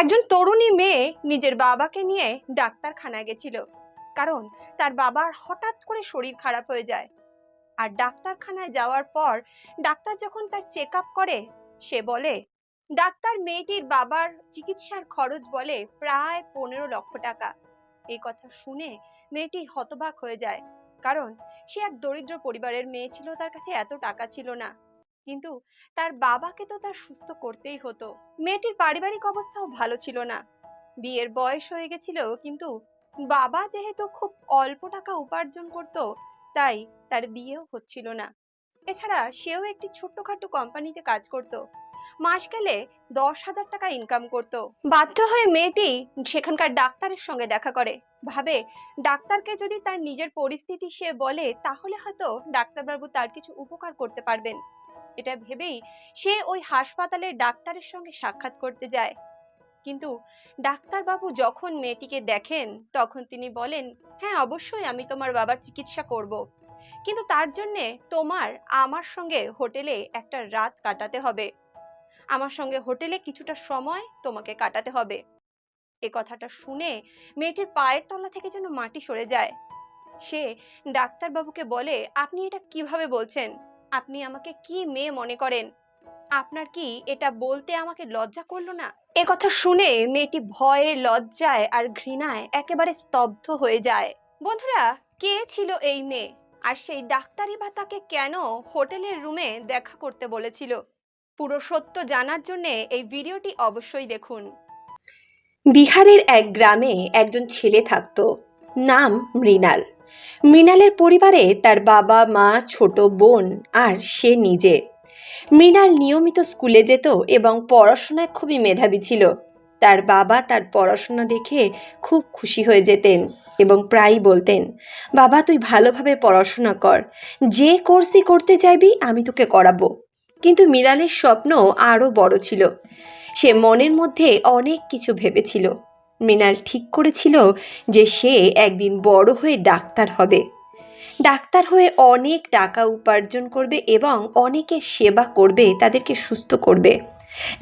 একজন তরুণী মেয়ে নিজের বাবাকে নিয়ে ডাক্তারখানায় গেছিল। কারণ তার বাবার হঠাৎ করে শরীর খারাপ হয়ে যায়। আর ডাক্তারখানায় যাওয়ার পর ডাক্তার যখন তার চেক করে, সে বলে, ডাক্তার মেয়েটির বাবার চিকিৎসার খরচ বলে প্রায় পনেরো লক্ষ টাকা। এই কথা শুনে মেয়েটি হতবাক হয়ে যায়। কারণ সে এক দরিদ্র পরিবারের মেয়ে ছিল, তার কাছে এত টাকা ছিল না। কিন্তু তার বাবাকে তো তার সুস্থ করতেই হতো। মেয়েটির পারিবারিক অবস্থাও ভালো ছিল না। বিয়ের বয়স হয়ে গেছিল, কিন্তু বাবা যেহেতু খুব অল্প টাকা উপার্জন করত, তাই তার বিয়েও হচ্ছিল না। এছাড়া সেও একটি ছোট্টখাটো কোম্পানিতে কাজ করত। মাস গেলে দশ হাজার টাকা ইনকাম করত। বাধ্য হয়ে মেয়েটি সেখানকার ডাক্তারের সঙ্গে দেখা করে। ভাবে ডাক্তারকে যদি তার নিজের পরিস্থিতি সে বলে, তাহলে হয়তো ডাক্তারবাবু তার কিছু উপকার করতে পারবেন। এটা ভেবেই সে ওই হাসপাতালের ডাক্তারের সঙ্গে সাক্ষাৎ করতে যায়। কিন্তু ডাক্তারবাবু যখন মেয়েটিকে দেখেন, তখন তিনি বলেন হ্যাঁ অবশ্যই আমি তোমার বাবার চিকিৎসা করব। কিন্তু তার জন্যে তোমার আমার সঙ্গে হোটেলে একটা রাত কাটাতে হবে। আমার সঙ্গে হোটেলে কিছুটা সময় তোমাকে কাটাতে হবে এ কথাটা শুনে মেয়েটির পায়ের তলা থেকে যেন মাটি সরে যায়। সে ডাক্তারবাবুকে বলে, আপনি এটা কীভাবে বলছেন? আপনি আমাকে কি মেয়ে মনে করেন? আপনার কি এটা বলতে আমাকে লজ্জা করল না? এ কথা শুনে মেয়েটি ভয়ে, লজ্জায় আর ঘৃণায় একেবারে স্তব্ধ হয়ে যায়। বন্ধুরা, কে ছিল এই মেয়ে? আর সেই ডাক্তারি বা তাকে কেন হোটেলের রুমে দেখা করতে বলেছিল? পুরো সত্য জানার জন্য এই ভিডিওটি অবশ্যই দেখুন। বিহারের এক গ্রামে একজন ছেলে থাকতো, নাম মৃণাল। মৃণালের পরিবারে তার বাবা, মা, ছোট বোন আর সে নিজে। মৃণাল নিয়মিত স্কুলে যেত এবং পড়াশোনায় খুবই মেধাবী ছিল। তার বাবা তার পড়াশোনা দেখে খুব খুশি হয়ে যেতেন এবং প্রায়ই বলতেন, বাবা, তুই ভালোভাবে পড়াশোনা কর। যে কোর্সই করতে চাইবি, আমি তোকে করাবো। কিন্তু মৃণালের স্বপ্ন আরও বড় ছিল। সে মনের মধ্যে অনেক কিছু ভেবেছিল। মৃণাল ঠিক করেছিল যে সে একদিন বড় হয়ে ডাক্তার হবে। ডাক্তার হয়ে অনেক টাকা উপার্জন করবে এবং অনেকের সেবা করবে, তাদেরকে সুস্থ করবে,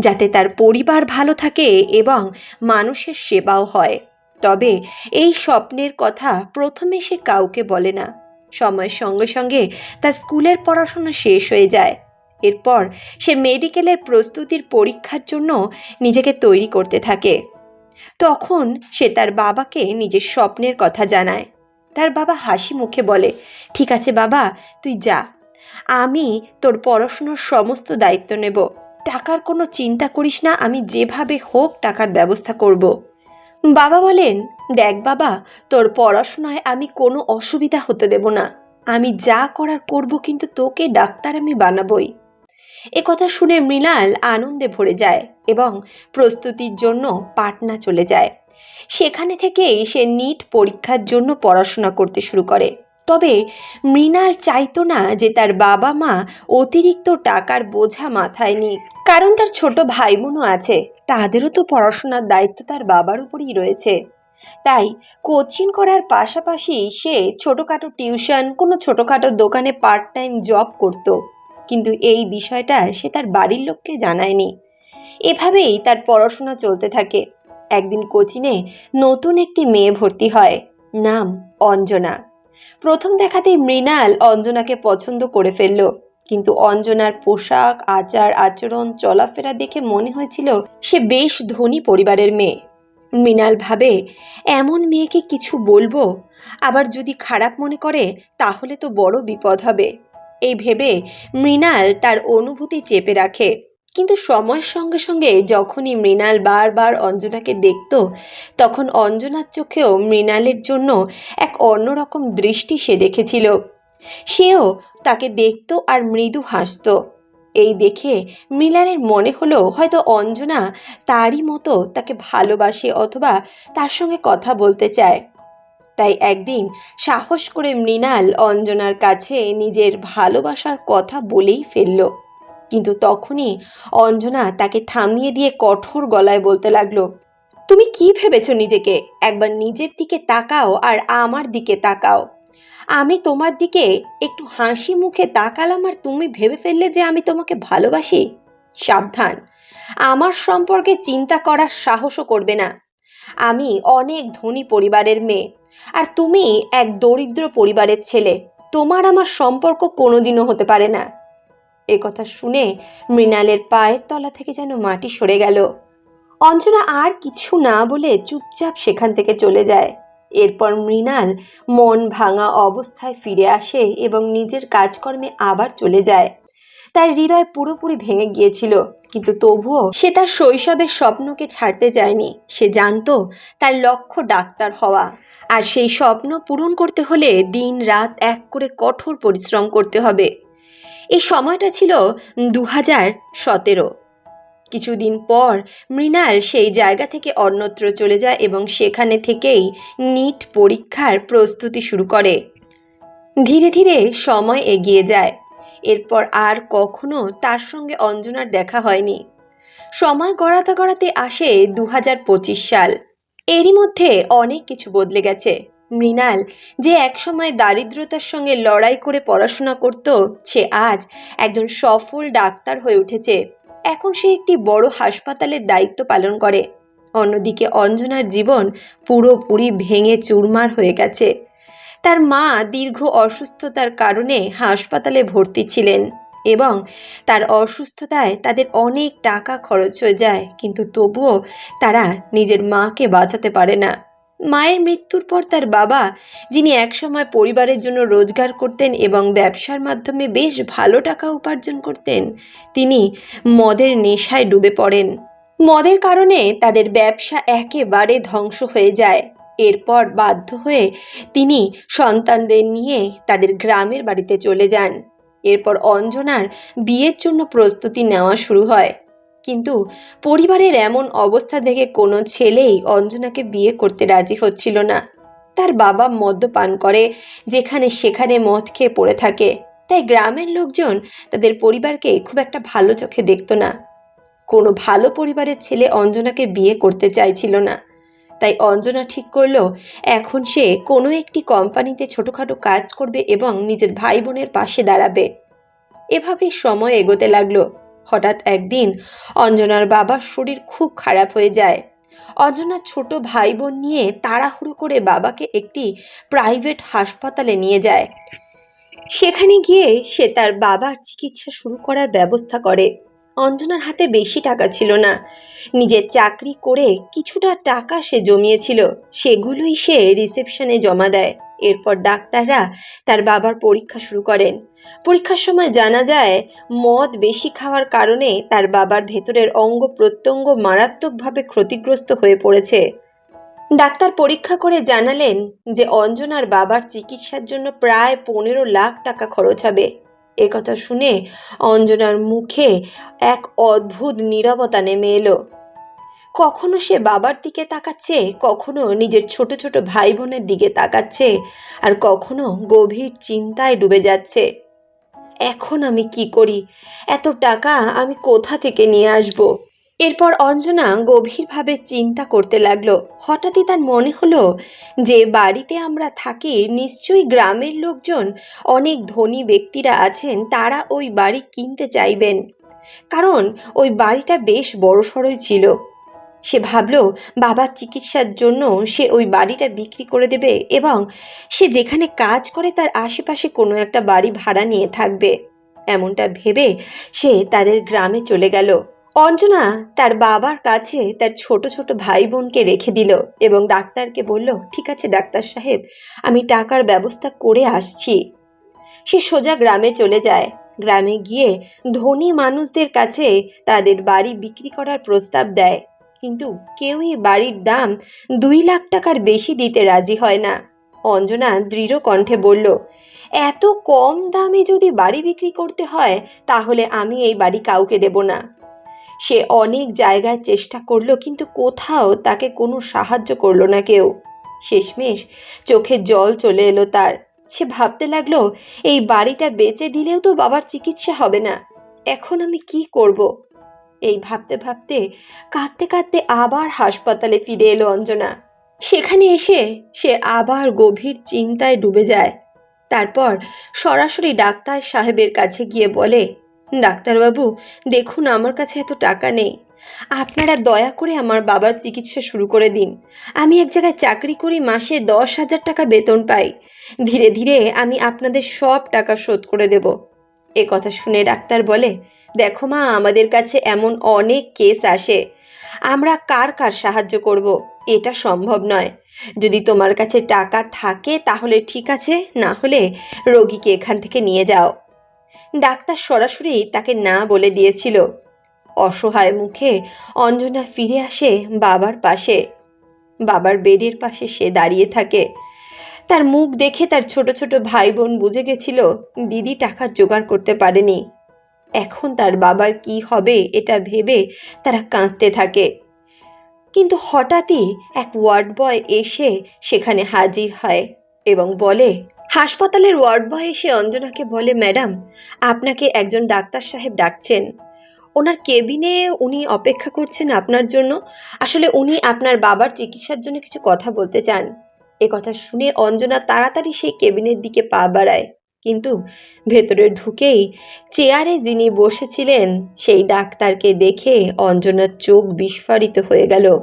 যাতে তার পরিবার ভালো থাকে এবং মানুষের সেবাও হয়। তবে এই স্বপ্নের কথা প্রথমে সে কাউকে বলে না। সময়ের সঙ্গে সঙ্গে তার স্কুলের পড়াশোনা শেষ হয়ে যায়। এরপর সে মেডিকেলের প্রস্তুতির পরীক্ষার জন্য নিজেকে তৈরি করতে থাকে। তখন সে তার বাবাকে নিজের স্বপ্নের কথা জানায়। তার বাবা হাসি মুখে বলে, ঠিক আছে বাবা, তুই যা। আমি তোর পড়াশোনার সমস্ত দায়িত্ব নেব। টাকার কোনো চিন্তা করিস না, আমি যেভাবে হোক টাকার ব্যবস্থা করব। বাবা বলেন, দেখ বাবা, তোর পড়াশোনায় আমি কোনো অসুবিধা হতে দেব না। আমি যা করার করব কিন্তু তোকে ডাক্তার আমি বানাবই। এ কথা শুনে মৃণাল আনন্দে ভরে যায় এবং প্রস্তুতির জন্য পাটনা চলে যায়। সেখানে থেকেই সে নিট পরীক্ষার জন্য পড়াশোনা করতে শুরু করে। তবে মৃণাল চাইতো না যে তার বাবা মা অতিরিক্ত টাকার বোঝা মাথায় নিক। কারণ তার ছোট ভাই বোনও আছে, তাদেরও তো পড়াশোনার দায়িত্ব তার বাবার উপরই রয়েছে। তাই কোচিং করার পাশাপাশি সে ছোটোখাটো টিউশন, কোনো ছোটোখাটো দোকানে পার্ট টাইম জব করতো। কিন্তু এই বিষয়টা সে তার বাড়ির লোককে জানায়নি। এভাবেই তার পড়াশোনা চলতে থাকে। একদিন কোচিনে নতুন একটি মেয়ে ভর্তি হয়, নাম অঞ্জনা। প্রথম দেখাতেই মৃণাল অঞ্জনাকে পছন্দ করে ফেলল, কিন্তু অঞ্জনার পোশাক, আচার, আচরণ, চলাফেরা দেখে মনে হয়েছিল সে বেশ ধনী পরিবারের মেয়ে। মৃণাল ভাবে, এমন মেয়েকে কিছু বলব? আবার যদি খারাপ মনে করে, তাহলে তো বড় বিপদ হবে। এই ভেবে মৃণাল তার অনুভূতি চেপে রাখে। কিন্তু সময়ের সঙ্গে সঙ্গে যখনই মৃণাল বারবার অঞ্জনাকে দেখত, তখন অঞ্জনার চোখেও মৃণালের জন্য এক অন্যরকম দৃষ্টি সে দেখেছিল। সেও তাকে দেখত আর মৃদু হাসত। এই দেখে মৃণালের মনে হলো হয়তো অঞ্জনা তারই মতো তাকে ভালোবাসে অথবা তার সঙ্গে কথা বলতে চায়। তাই একদিন সাহস করে মৃণাল অঞ্জনার কাছে নিজের ভালোবাসার কথা বলেই ফেলল। কিন্তু তখনই অঞ্জনা তাকে থামিয়ে দিয়ে কঠোর গলায় বলতে লাগল, তুমি কি ভেবেছ নিজেকে? একবার নিজের দিকে তাকাও আর আমার দিকে তাকাও। আমি তোমার দিকে একটু হাসি মুখে তাকালাম আর তুমি ভেবে ফেললে যে আমি তোমাকে ভালোবাসি? সাবধান। আমার সম্পর্কে চিন্তা করার সাহসও করবে না। আমি অনেক ধনী পরিবারের মেয়ে। আর তুমি এক দরিদ্র পরিবারের ছেলে। তোমার আমার সম্পর্ক কোনোদিনও হতে পারে না। এ কথা শুনে মৃণালের পায়ের তলা থেকে যেন মাটি সরে গেল। অঞ্জনা আর কিছু না বলে চুপচাপ সেখান থেকে চলে যায়। এরপর মৃণাল মন ভাঙা অবস্থায় ফিরে আসে এবং নিজের কাজকর্মে আবার চলে যায়। তার হৃদয় পুরোপুরি ভেঙে গিয়েছিল। কিন্তু তবুও সে তার শৈশবের স্বপ্নকে ছাড়তে চায়নি সে জানতো তার লক্ষ্য ডাক্তার হওয়া। আর সেই স্বপ্ন পূরণ করতে হলে দিন রাত এক করে কঠোর পরিশ্রম করতে হবে। এই সময়টা ছিল দু হাজার সতেরো। কিছুদিন পর মৃণাল সেই জায়গা থেকে অন্যত্র চলে যায় এবং সেখানে থেকেই নিট পরীক্ষার প্রস্তুতি শুরু করে। ধীরে ধীরে সময় এগিয়ে যায়। এরপর আর কখনো তার সঙ্গে অঞ্জনার দেখা হয়নি। সময় গড়াতে গড়াতে আসে দু হাজার পঁচিশ সাল। এরই মধ্যে অনেক কিছু বদলে গেছে। মৃণাল যে একসময় দারিদ্রতার সঙ্গে লড়াই করে পড়াশোনা করত, সে আজ একজন সফল ডাক্তার হয়ে উঠেছে। এখন সে একটি বড় হাসপাতালের দায়িত্ব পালন করে। অন্যদিকে অঞ্জনার জীবন পুরোপুরি ভেঙে চুরমার হয়ে গেছে। তার মা দীর্ঘ অসুস্থতার কারণে হাসপাতালে ভর্তি ছিলেন এবং তার অসুস্থতায় তাদের অনেক টাকা খরচ হয়ে যায়, কিন্তু তবুও তারা নিজের মাকে বাঁচাতে পারে না। মায়ের মৃত্যুর পর তার বাবা, যিনি একসময় পরিবারের জন্য রোজগার করতেন এবং ব্যবসার মাধ্যমে বেশ ভালো টাকা উপার্জন করতেন, তিনি মদের নেশায় ডুবে পড়েন। মদের কারণে তাদের ব্যবসা একেবারে ধ্বংস হয়ে যায়। এরপর বাধ্য হয়ে তিনি সন্তানদের নিয়ে তাদের গ্রামের বাড়িতে চলে যান। এরপর অঞ্জনার বিয়ের জন্য প্রস্তুতি নেওয়া শুরু হয়। কিন্তু পরিবারের এমন অবস্থা দেখে কোনো ছেলেই অঞ্জনাকে বিয়ে করতে রাজি হচ্ছিল না। তার বাবা মদ্যপান করে, যেখানে সেখানে মদ খেয়ে পড়ে থাকে। তাই গ্রামের লোকজন তাদের পরিবারকে খুব একটা ভালো চোখে দেখতো না। কোনো ভালো পরিবারের ছেলে অঞ্জনাকে বিয়ে করতে চাইছিল না। তাই অঞ্জনা ঠিক করল এখন সে কোনো একটি কোম্পানিতে ছোটোখাটো কাজ করবে এবং নিজের ভাই বোনের পাশে দাঁড়াবে। এভাবেই সময় এগোতে লাগল। হঠাৎ একদিন অঞ্জনার বাবার শরীর খুব খারাপ হয়ে যায়। অঞ্জনার ছোট ভাই বোন নিয়ে তাড়াহুড়ো করে বাবাকে একটি প্রাইভেট হাসপাতালে নিয়ে যায়। সেখানে গিয়ে সে তার বাবার চিকিৎসা শুরু করার ব্যবস্থা করে। অঞ্জনার হাতে বেশি টাকা ছিল না। নিজের চাকরি করে কিছুটা টাকা সে জমিয়েছিল, সেগুলোই সে রিসেপশনে জমা দেয়। এরপর ডাক্তাররা তার বাবার পরীক্ষা শুরু করেন। পরীক্ষার সময় জানা যায়, মদ বেশি খাওয়ার কারণে তার বাবার ভেতরের অঙ্গ প্রত্যঙ্গ মারাত্মকভাবে ক্ষতিগ্রস্ত হয়ে পড়েছে। ডাক্তার পরীক্ষা করে জানালেন যে, অঞ্জনার বাবার চিকিৎসার জন্য প্রায় পনেরো লাখ টাকা খরচ হবে। একথা শুনে অঞ্জনার মুখে এক অদ্ভুত নীরবতা নেমে এলো। কখনো সে বাবার দিকে তাকাচ্ছে, কখনো নিজের ছোট ছোট ভাই বোনের দিকে তাকাচ্ছে, আর কখনো গভীর চিন্তায় ডুবে যাচ্ছে। এখন আমি কি করি? এত টাকা আমি কোথা থেকে নিয়ে আসব? এরপর অঞ্জনা গভীরভাবে চিন্তা করতে লাগল। হঠাৎই তার মনে হলো যে, বাড়িতে আমরা থাকি, নিশ্চয়ই গ্রামের লোকজন, অনেক ধনী ব্যক্তিরা আছেন, তারা ওই বাড়ি কিনতে চাইবেন। কারণ ওই বাড়িটা বেশ বড়সড়ই ছিল। সে ভাবলো বাবার চিকিৎসার জন্য সে ওই বাড়িটা বিক্রি করে দেবে এবং সে যেখানে কাজ করে তার আশেপাশে কোনো একটা বাড়ি ভাড়া নিয়ে থাকবে। এমনটা ভেবে সে তাদের গ্রামে চলে গেল। অঞ্জনা তার বাবার কাছে তার ছোট ছোট ভাই বোনকে রেখে দিল এবং ডাক্তারকে বলল, ঠিক আছে ডাক্তার সাহেব, আমি টাকার ব্যবস্থা করে আসছি। সে সোজা গ্রামে চলে যায়। গ্রামে গিয়ে ধনী মানুষদের কাছে তাদের বাড়ি বিক্রি করার প্রস্তাব দেয়। কিন্তু কেউই বাড়ির দাম দুই লাখ টাকার বেশি দিতে রাজি হয় না। অঞ্জনা দৃঢ় কণ্ঠে বলল, এত কম দামে যদি বাড়ি বিক্রি করতে হয়, তাহলে আমি এই বাড়ি কাউকে দেব না। সে অনেক জায়গায় চেষ্টা করল, কিন্তু কোথাও তাকে কোনো সাহায্য করল না কেউ। শেষমেশ চোখে জল চলে এলো তার। সে ভাবতে লাগল, এই বাড়িটা বেচে দিলেও তো বাবার চিকিৎসা হবে না। এখন আমি কি করব। এই ভাবতে ভাবতে, কাঁদতে কাঁদতে আবার হাসপাতালে ফিরে এলো অঞ্জনা। সেখানে এসে সে আবার গভীর চিন্তায় ডুবে যায়। তারপর সরাসরি ডাক্তার সাহেবের কাছে গিয়ে বলে ডাক্তারবাবু, দেখুন আমার কাছে এত টাকা নেই। আপনারা দয়া করে আমার বাবার চিকিৎসা শুরু করে দিন। আমি এক জায়গায় চাকরি করি, মাসে দশ হাজার টাকা বেতন পাই। ধীরে ধীরে আমি আপনাদের সব টাকা শোধ করে দেব। এ কথা শুনে ডাক্তার বলে, দেখো মা, আমাদের কাছে এমন অনেক কেস আসে। আমরা কার কার সাহায্য করব? এটা সম্ভব নয়। যদি তোমার কাছে টাকা থাকে তাহলে ঠিক আছে, না হলে রোগীকে এখান থেকে নিয়ে যাও। ডাক্তার সরাসরি তাকে না বলে দিয়েছিল। অসহায় মুখে অঞ্জনা ফিরে আসে বাবার পাশে। বাবার বেডের পাশে সে দাঁড়িয়ে থাকে। তার মুখ দেখে তার ছোট ছোট ভাই বোন বুঝে গেছিল দিদি টাকার জোগাড় করতে পারেনি। এখন তার বাবার কি হবে এটা ভেবে তারা কাঁদতে থাকে। কিন্তু হঠাৎই এক ওয়ার্ড বয় এসে সেখানে হাজির হয়। এবং বলে, হাসপাতালের ওয়ার্ড বয় এসে অঞ্জনাকে বলে, ম্যাডাম, আপনাকে একজন ডাক্তার সাহেব ডাকছেন। ওনার কেবিনে উনি অপেক্ষা করছেন আপনার জন্য। আসলে উনি আপনার বাবার চিকিৎসার জন্য কিছু কথা বলতে চান। এ কথা শুনে অঞ্জনা তাড়াতাড়ি সেই কেবিনের দিকে পা বাড়ায়। কিন্তু ভেতরে ঢুকেই চেয়ারে যিনি বসেছিলেন, সেই ডাক্তারকে দেখে অঞ্জনার চোখ বিস্ফারিত হয়ে গেল।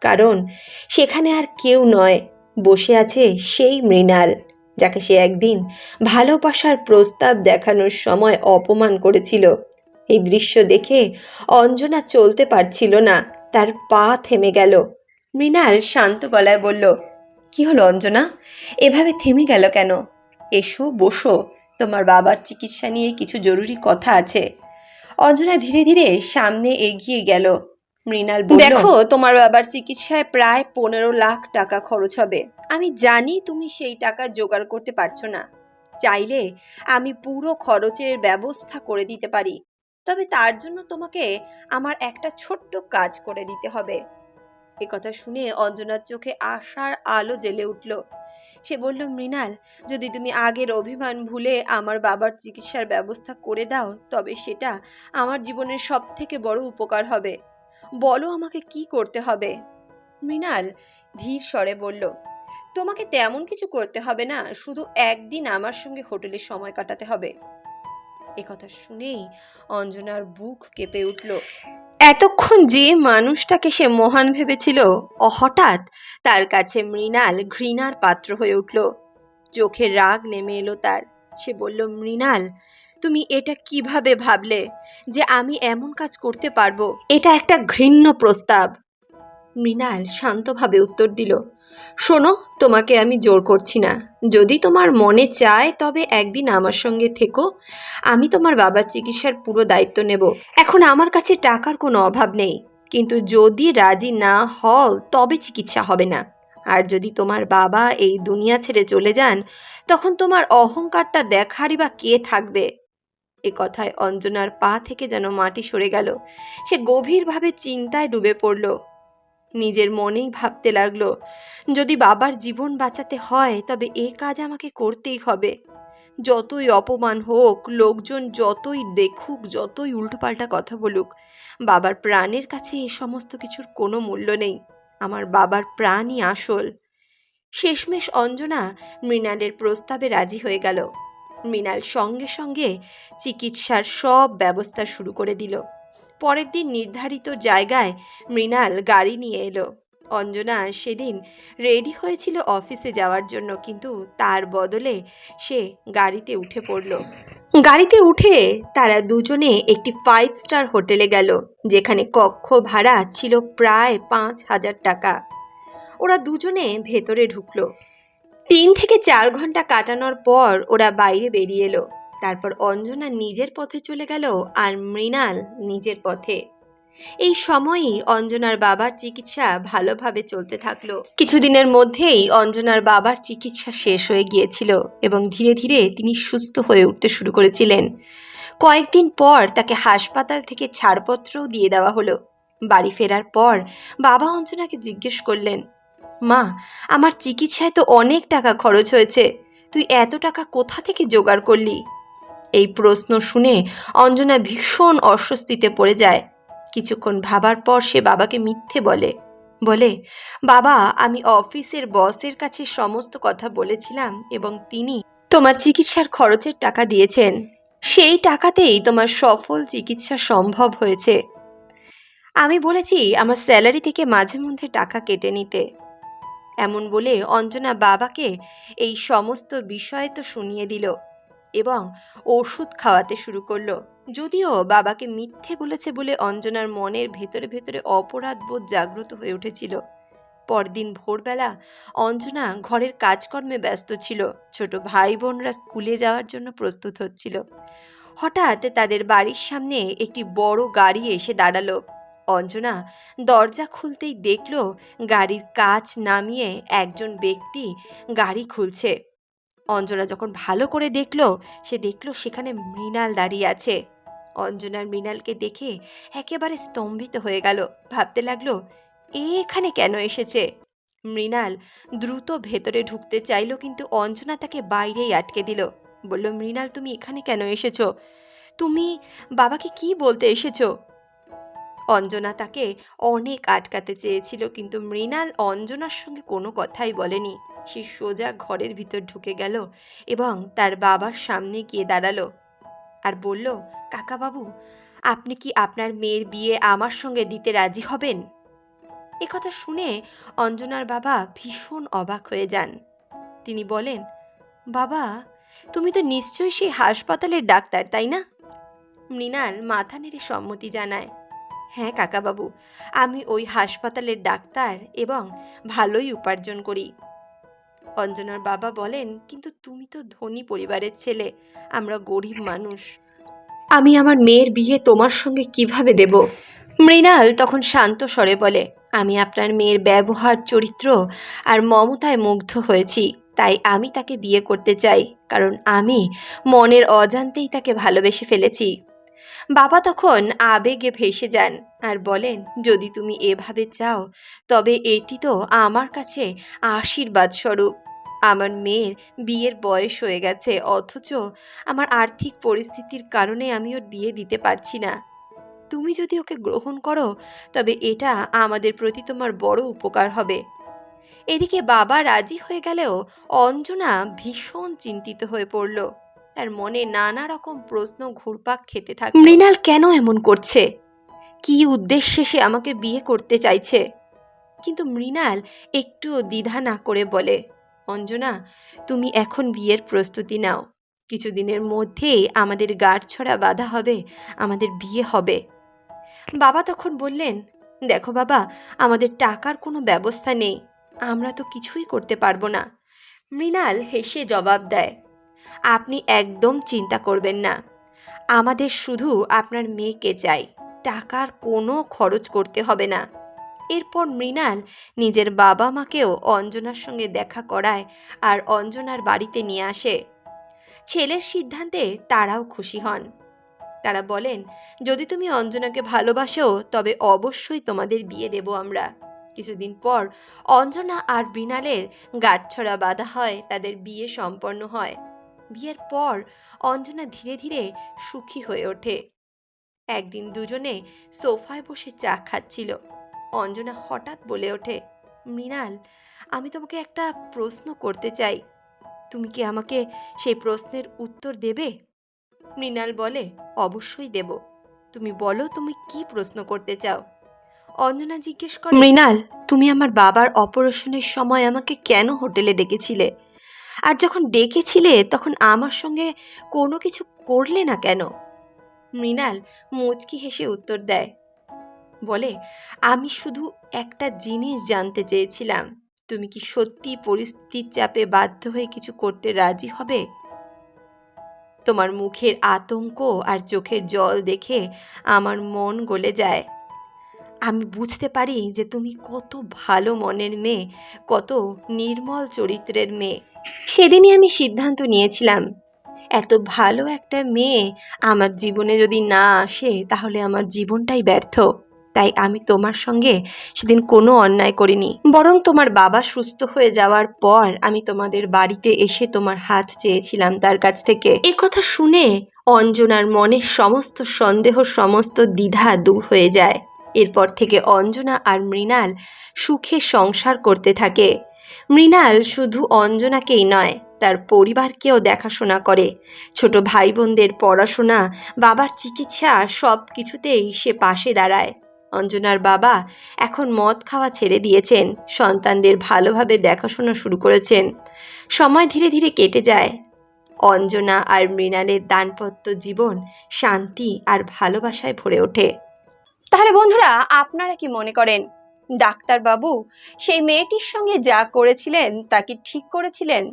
কারণ সেখানে আর কেউ নয়। বসে আছে সেই মৃণাল, যাকে সে একদিন ভালোবাসার প্রস্তাব দেখানোর সময় অপমান করেছিল। এই দৃশ্য দেখে অঞ্জনা চলতে পারছিল না, তার পা থেমে গেল। মৃণাল শান্ত গলায় বলল, কি হলো অঞ্জনা? এভাবে থেমে গেল কেন? এসো, বসো। তোমার বাবার চিকিৎসা নিয়ে কিছু জরুরি কথা আছে। অঞ্জনা ধীরে ধীরে সামনে এগিয়ে গেল। মৃণাল দেখো, তোমার বাবার চিকিৎসায় প্রায় পনেরো লাখ টাকা খরচ হবে। আমি জানি তুমি সেই টাকা জোগাড় করতে পারছ না। চাইলে আমি পুরো খরচের ব্যবস্থা করে দিতে পারি। তবে তার জন্য তোমাকে আমার একটা ছোট্ট কাজ করে দিতে হবে। এ কথা শুনে অঞ্জনার চোখে আশার আলো জ্বেলে উঠল। সে বলল, মৃণাল, যদি তুমি আগের অভিমান ভুলে আমার বাবার চিকিৎসার ব্যবস্থা করে দাও, তবে সেটা আমার জীবনের সব থেকে বড় উপকার হবে। বলো আমাকে কি করতে হবে। মৃণাল ধীর স্বরে বলল, তোমাকে তেমন কিছু করতে হবে না, শুধু একদিন আমার সঙ্গে হোটেলে সময় কাটাতে হবে। কথা শুনেই অঞ্জনার বুক কেঁপে উঠল। এতক্ষণ যে মানুষটাকে সে মহান ভেবেছিল হঠাৎ তার কাছে মৃণাল ঘৃণার পাত্র হয়ে উঠল। চোখে রাগ নেমে এলো তার। সে বলল, মৃণাল তুমি এটা কীভাবে ভাবলে যে আমি এমন কাজ করতে পারব? এটা একটা ঘৃণ্য প্রস্তাব। মৃণাল শান্তভাবে উত্তর দিল, শোনো, তোমাকে আমি জোর করছি না। যদি তোমার মনে চায় তবে একদিন আমার সঙ্গে থেকো। আমি তোমার বাবার চিকিৎসার পুরো দায়িত্ব নেব। এখন আমার কাছে টাকার কোনো অভাব নেই। কিন্তু যদি রাজি না হও, তবে চিকিৎসা হবে না। আর যদি তোমার বাবা এই দুনিয়া ছেড়ে চলে যান, তখন তোমার অহংকারটা দেখারই বা কে থাকবে? এ কথায় অঞ্জনার পা থেকে যেন মাটি সরে গেল। সে গভীরভাবে চিন্তায় ডুবে পড়ল। নিজের মনেই ভাবতে লাগল, যদি বাবার জীবন বাঁচাতে হয়, তবে এ কাজ আমাকে করতেই হবে। যতই অপমান হোক, লোকজন যতই দেখুক, যতই উল্টোপাল্টা কথা বলুক, বাবার প্রাণের কাছে এ সমস্ত কিছুর কোনো মূল্য নেই। আমার বাবার প্রাণই আসল। শেষমেশ অঞ্জনা মৃণালের প্রস্তাবে রাজি হয়ে গেল। মৃণাল সঙ্গে সঙ্গে চিকিৎসার সব ব্যবস্থা শুরু করে দিল। পরের দিন নির্ধারিত জায়গায় মৃণাল গাড়ি নিয়ে এলো। অঞ্জনা সেদিন রেডি হয়েছিল অফিসে যাওয়ার জন্য, কিন্তু তার বদলে সে গাড়িতে উঠে পড়ল। গাড়িতে উঠে তারা দুজনে একটি ফাইভ স্টার হোটেলে গেল, যেখানে কক্ষ ভাড়া ছিল প্রায় পাঁচ হাজার টাকা। ওরা দুজনে ভেতরে ঢুকলো। তিন থেকে চার ঘণ্টা কাটানোর পর ওরা বাইরে বেরিয়ে এলো। তারপর অঞ্জনা নিজের পথে চলে গেল আর মৃণাল নিজের পথে। এই সময়ই অঞ্জনার বাবার চিকিৎসা ভালোভাবে চলতে থাকল। কিছুদিনের মধ্যেই অঞ্জনার বাবার চিকিৎসা শেষ হয়ে গিয়েছিল এবং ধীরে ধীরে তিনি সুস্থ হয়ে উঠতে শুরু করেছিলেন। কয়েকদিন পর তাকে হাসপাতাল থেকে ছাড়পত্রও দিয়ে দেওয়া হলো। বাড়ি ফেরার পর বাবা অঞ্জনাকে জিজ্ঞেস করলেন মা, আমার চিকিৎসায় তো অনেক টাকা খরচ হয়েছে। তুই এত টাকা কোথা থেকে জোগাড় করলি? এই প্রশ্ন শুনে অঞ্জনা ভীষণ অস্বস্তিতে পড়ে যায়। কিছুক্ষণ ভাবার পর সে বাবাকে মিথ্যে বলে। বলে, বাবা, আমি অফিসের বসের কাছে সমস্ত কথা বলেছিলাম এবং তিনি তোমার চিকিৎসার খরচের টাকা দিয়েছেন। সেই টাকাতেই তোমার সফল চিকিৎসা সম্ভব হয়েছে। আমি বলেছি আমার স্যালারি থেকে মাঝে মধ্যে টাকা কেটে নিতে। এমন বলে অঞ্জনা বাবাকে এই সমস্ত বিষয় তো শুনিয়ে দিল এবং ওষুধ খাওয়াতে শুরু করল। যদিও বাবাকে মিথ্যে বলেছে বলে অঞ্জনার মনের ভেতরে ভেতরে অপরাধ বোধ জাগ্রত হয়ে উঠেছিল। পরদিন ভোরবেলা অঞ্জনা ঘরের কাজকর্মে ব্যস্ত ছিল। ছোট ভাই বোনরা স্কুলে যাওয়ার জন্য প্রস্তুত হচ্ছিল। হঠাৎ তাদের বাড়ির সামনে একটি বড় গাড়ি এসে দাঁড়াল। অঞ্জনা দরজা খুলতেই দেখল গাড়ির কাচ নামিয়ে একজন ব্যক্তি গাড়ি খুলছে। অঞ্জনা যখন ভালো করে দেখল, সে দেখল সেখানে মৃণাল দাঁড়িয়ে আছে। অঞ্জনার মৃণালকে দেখে একেবারে স্তম্ভিত হয়ে গেল। ভাবতে লাগল, এ এখানে কেন এসেছে? মৃণাল দ্রুত ভেতরে ঢুকতে চাইল, কিন্তু অঞ্জনা তাকে বাইরেই আটকে দিল। বলল, মৃণাল, তুমি এখানে কেন এসেছ? তুমি বাবাকে কি বলতে এসেছ? অঞ্জনা তাকে অনেক আটকাতে চেয়েছিল, কিন্তু মৃণাল অঞ্জনার সঙ্গে কোনো কথাই বলেনি। সে সোজা ঘরের ভিতর ঢুকে গেল এবং তার বাবার সামনে গিয়ে দাঁড়াল আর বলল, কাকাবাবু, আপনি কি আপনার মেয়ের বিয়ে আমার সঙ্গে দিতে রাজি হবেন? এ কথা শুনে অঞ্জনার বাবা ভীষণ অবাক হয়ে যান। তিনি বলেন, বাবা, তুমি তো নিশ্চয়ই সেই হাসপাতালের ডাক্তার, তাই না? মৃণাল মাথা নেড়ে সম্মতি জানায়। হ্যাঁ কাকাবাবু। আমি ওই হাসপাতালের ডাক্তার এবং ভালোই উপার্জন করি। অঞ্জনার বাবা বলেন, কিন্তু তুমি তো ধনী পরিবারের ছেলে, আমরা গরিব মানুষ। আমি আমার মেয়ের বিয়ে তোমার সঙ্গে কীভাবে দেব? মৃণাল তখন শান্ত স্বরে বলে, আমি আপনার মেয়ের ব্যবহার, চরিত্র আর মমতায় মুগ্ধ হয়েছি, তাই আমি তাকে বিয়ে করতে চাই, কারণ আমি মনের অজান্তেই তাকে ভালোবেসে ফেলেছি। বাবা তখন আবেগে ভেসে যান আর বলেন, যদি তুমি এভাবে চাও, তবে এটি তো আমার কাছে আশীর্বাদ স্বরূপ আমার মেয়ের বিয়ের বয়স হয়ে গেছে, অথচ আমার আর্থিক পরিস্থিতির কারণে আমি ওর বিয়ে দিতে পারছি না। তুমি যদি ওকে গ্রহণ করো, তবে এটা আমাদের প্রতি তোমার বড় উপকার হবে। এদিকে বাবা রাজি হয়ে গেলেও অঞ্জনা ভীষণ চিন্তিত হয়ে পড়ল। তার মনে নানা রকম প্রশ্ন ঘুরপাক খেতে থাকে। মৃণাল কেন এমন করছে? কি উদ্দেশ্যে সে আমাকে বিয়ে করতে চাইছে? কিন্তু মৃণাল একটুও দ্বিধা না করে বলে অঞ্জনা তুমি এখন বিয়ের প্রস্তুতি নাও। কিছুদিনের মধ্যেই আমাদের গাঁটছড়া বাধা হবে আমাদের বিয়ে হবে। বাবা তখন বললেন দেখো বাবা আমাদের টাকার কোনো ব্যবস্থা নেই আমরা তো কিছুই করতে পারব না। মৃণাল হেসে জবাব দেয় আপনি একদম চিন্তা করবেন না। আমাদের শুধু আপনার মেয়েকে চাই। টাকার কোনো খরচ করতে হবে না। এরপর মৃণাল নিজের বাবা মাকেও অঞ্জনার সঙ্গে দেখা করায় আর অঞ্জনার বাড়িতে নিয়ে আসে। ছেলের সিদ্ধান্তে তারাও খুশি হন। তারা বলেন, যদি তুমি অঞ্জনাকে ভালোবাসো, তবে অবশ্যই তোমাদের বিয়ে দেব আমরা। কিছুদিন পর অঞ্জনা আর মৃণালের গাঁটছড়া বাঁধা হয়, তাদের বিয়ে সম্পন্ন হয়। বিয়ের পর অঞ্জনা ধীরে ধীরে সুখী হয়ে ওঠে। একদিন দুজনে সোফায় বসে চা খাচ্ছিল। অঞ্জনা হঠাৎ বলে ওঠে, মৃণাল, আমি তোমাকে একটা প্রশ্ন করতে চাই। তুমি কি আমাকে সেই প্রশ্নের উত্তর দেবে? মৃণাল বলে, অবশ্যই দেব। তুমি বলো তুমি কি প্রশ্ন করতে চাও? অঞ্জনা জিজ্ঞেস করে, মৃণাল, তুমি আমার বাবার অপারেশনের সময় আমাকে কেন হোটেলে ডেকেছিলে? আর যখন ডেকেছিলে, তখন আমার সঙ্গে কোনো কিছু করলে না কেন? মৃণাল মুচকি হেসে উত্তর দেয়, বলে, আমি শুধু একটা জিনিস জানতে চেয়েছিলাম। তুমি কি সত্যি পরিস্থিতির চাপে বাধ্য হয়ে কিছু করতে রাজি হবে? তোমার মুখের আতঙ্ক আর চোখের জল দেখে আমার মন গলে যায়। আমি বুঝতে পারি যে তুমি কত ভালো মনের মেয়ে, কত নির্মল চরিত্রের মেয়ে। সেদিনই আমি সিদ্ধান্ত নিয়েছিলাম, এত ভালো একটা মেয়ে আমার জীবনে যদি না আসে, তাহলে আমার জীবনটাই ব্যর্থ। তাই আমি তোমার সঙ্গে সেদিন কোনো অন্যায় করিনি। বরং তোমার বাবা সুস্থ হয়ে যাওয়ার পর আমি তোমাদের বাড়িতে এসে তোমার হাত চেয়েছিলাম তার কাছ থেকে। এ কথা শুনে অঞ্জনার মনের সমস্ত সন্দেহ, সমস্ত দ্বিধা দূর হয়ে যায়। এরপর থেকে অঞ্জনা আর মৃণাল সুখে সংসার করতে থাকে। মৃণাল শুধু অঞ্জনাকেই নয়, তার পরিবারকেও দেখাশোনা করে। ছোট ভাই বোনদের পড়াশোনা, বাবার চিকিৎসা সব কিছুতেই সে পাশে দাঁড়ায়। অঞ্জনার বাবা এখন মদ খাওয়া ছেড়ে দিয়েছেন, সন্তানদের ভালোভাবে দেখাশোনা শুরু করেছেন। সময় ধীরে ধীরে কেটে যায়। অঞ্জনা আর মৃণালের দানপত্য জীবন শান্তি আর ভালোবাসায় ভরে ওঠে। তাহলে বন্ধুরা, আপনারা কি মনে করেন ডাক্তারবাবু সেই মেয়েটির সঙ্গে যা করেছিলেন তা কি ঠিক করেছিলেন?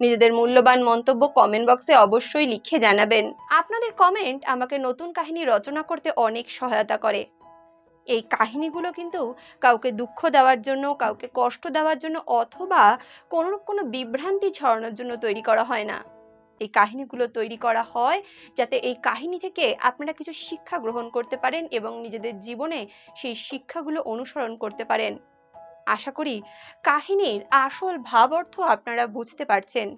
নিজেদের মূল্যবান মন্তব্য কমেন্ট বক্সে অবশ্যই লিখে জানাবেন। আপনাদের কমেন্ট আমাকে নতুন কাহিনী রচনা করতে অনেক সহায়তা করে। এই কাহিনীগুলো কিন্তু কাউকে দুঃখ দেওয়ার জন্য, কাউকে কষ্ট দেওয়ার জন্য অথবা কোনো কোনো বিভ্রান্তি ছড়ানোর জন্য তৈরি করা হয় না। এই কাহিনীগুলো তৈরি করা হয় যাতে এই কাহিনী থেকে আপনারা কিছু শিক্ষা গ্রহণ করতে পারেন এবং নিজেদের জীবনে সেই শিক্ষাগুলো অনুসরণ করতে পারেন। আশা করি কাহিনীর আসল ভাব অর্থ আপনারা বুঝতে পারছেন।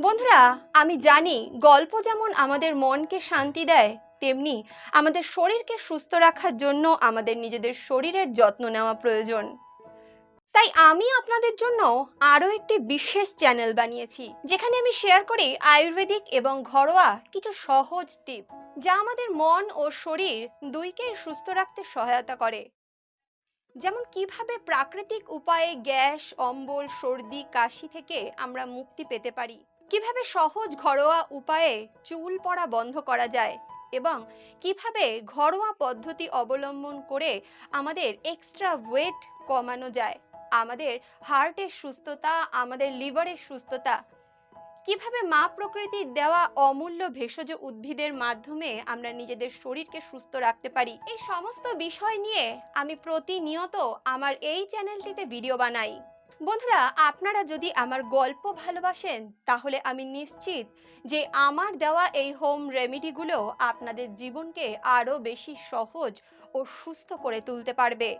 বন্ধুরা, আমি জানি গল্প যেমন আমাদের মনকে শান্তি দেয়, তেমনি আমাদের শরীরকে সুস্থ রাখার জন্য আমাদের নিজেদের শরীরের যত্ন নেওয়া প্রয়োজন। তাই আমি আপনাদের জন্য আরও একটি বিশেষ চ্যানেল বানিয়েছি, যেখানে আমি শেয়ার করি আয়ুর্বেদিক এবং ঘরোয়া কিছু সহজ টিপস, যা আমাদের মন ও শরীর দুইকে সুস্থ রাখতে সহায়তা করে। যেমন কীভাবে প্রাকৃতিক উপায়ে গ্যাস, অম্বল, সর্দি, কাশি থেকে আমরা মুক্তি পেতে পারি, কীভাবে সহজ ঘরোয়া উপায়ে চুল পড়া বন্ধ করা যায়, এবং কীভাবে ঘরোয়া পদ্ধতি অবলম্বন করে আমাদের এক্সট্রা ওয়েট কমানো যায়। আমাদের হার্টের সুস্থতা, আমাদের লিভারের সুস্থতা। কীভাবে মা প্রকৃতির দেওয়া অমূল্য ভেষজ উদ্ভিদের মাধ্যমে আমরা নিজেদের শরীরকে সুস্থ রাখতে পারি? এই সমস্ত বিষয় নিয়ে আমি প্রতিনিয়ত আমার এই চ্যানেলটিতে ভিডিও বানাই। বন্ধুরা, আপনারা যদি আমার গল্প ভালোবাসেন, তাহলে আমি নিশ্চিত যে আমার দেওয়া এই হোম রেমেডিগুলো আপনাদের জীবনকে আরও বেশি সহজ ও সুস্থ করে তুলতে পারবে।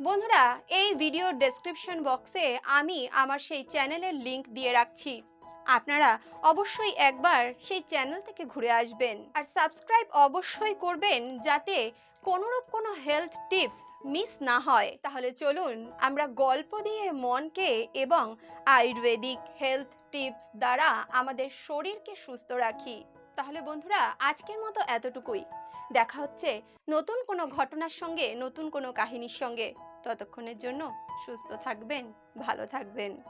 বন্ধুরা, এই ভিডিওর ডেসক্রিপশন বক্সে আমি আমার সেই চ্যানেলের লিংক দিয়ে রাখছি। আপনারা অবশ্যই একবার সেই চ্যানেল থেকে ঘুরে আসবেন। আর সাবস্ক্রাইব অবশ্যই করবেন যাতে কোনোরূপ কোনো হেলথ টিপস মিস না হয়। তাহলে চলুন, আমরা গল্প দিয়ে মনকে এবং আয়ুর্বেদিক হেলথ টিপস দ্বারা আমাদের শরীরকে সুস্থ রাখি। তাহলে বন্ধুরা, আজকের মতো এতটুকুই। দেখা হচ্ছে নতুন কোনো ঘটনার সঙ্গে, নতুন কোনো কাহিনীর সঙ্গে। ততক্ষণের জন্য সুস্থ থাকবেন, ভালো থাকবেন।